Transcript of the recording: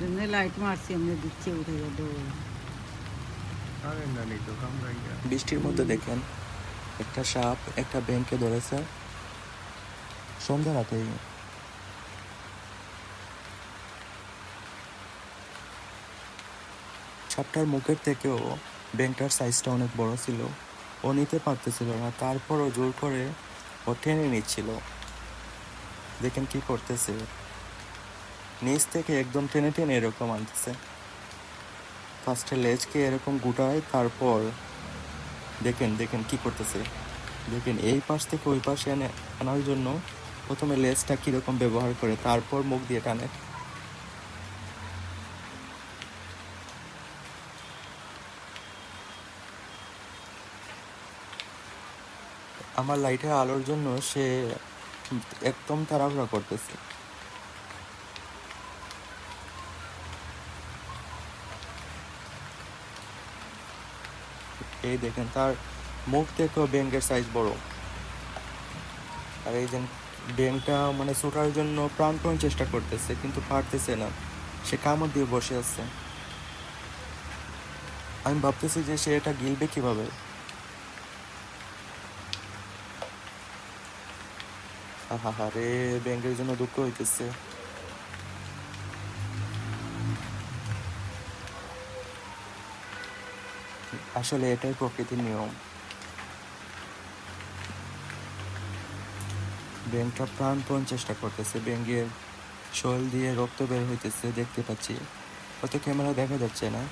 জন্য লাইট মারছি এমনি দিচ্ছে উঠে যাব আরে না নেই তো কামড়াইয়া বৃষ্টির মধ্যে দেখেন একটা সাপ একটা ব্যাংকে ধরেছে। সন্ধ্যা রাতেই সাপটার মুখের থেকেও ব্যাংকটার সাইজটা অনেক বড় ছিল। ও নিতে পারতেছিল না তারপরও জোর করে ও টেনে নিচ্ছিল। দেখেন কি করতেছে। নিচ থেকে একদম টেনে টেনে এরকম আনতেছে। ফার্স্টে লেজকে এরকম গুটায়, তারপর দেখেন দেখেন কি করতেছে। দেখেন এই পাশ থেকে ওই পাশে এনে, আনার জন্য প্রথমে লেজটা কীরকম ব্যবহার করে, তারপর মুখ দিয়ে টানে। আমার লাইটের আলোর জন্য সে একদম তাড়াহুড়া করতেছে। এই দেখেন, তার মুখ থেকেও ব্যাংকের সাইজ বড়। আর এই যে ব্যাংকটা মানে ছোটার জন্য প্রাণপণ চেষ্টা করতেছে, কিন্তু পারতেছে না। সে কামড় দিয়ে বসে আছে। আমি ভাবতেছি যে সে এটা গিলবে কীভাবে? আহা রে ব্যাংকের জন্য দুঃখ হইতেছে। আসলে এটাই প্রকৃতির নিয়ম। ব্যাংকটা প্রাণপণ চেষ্টা করতেছে ব্যাঙ্গের শোল দিয়ে রক্ত বের হইতেছে, দেখতে পাচ্ছি। অত ক্যামেরা দেখা যাচ্ছে না।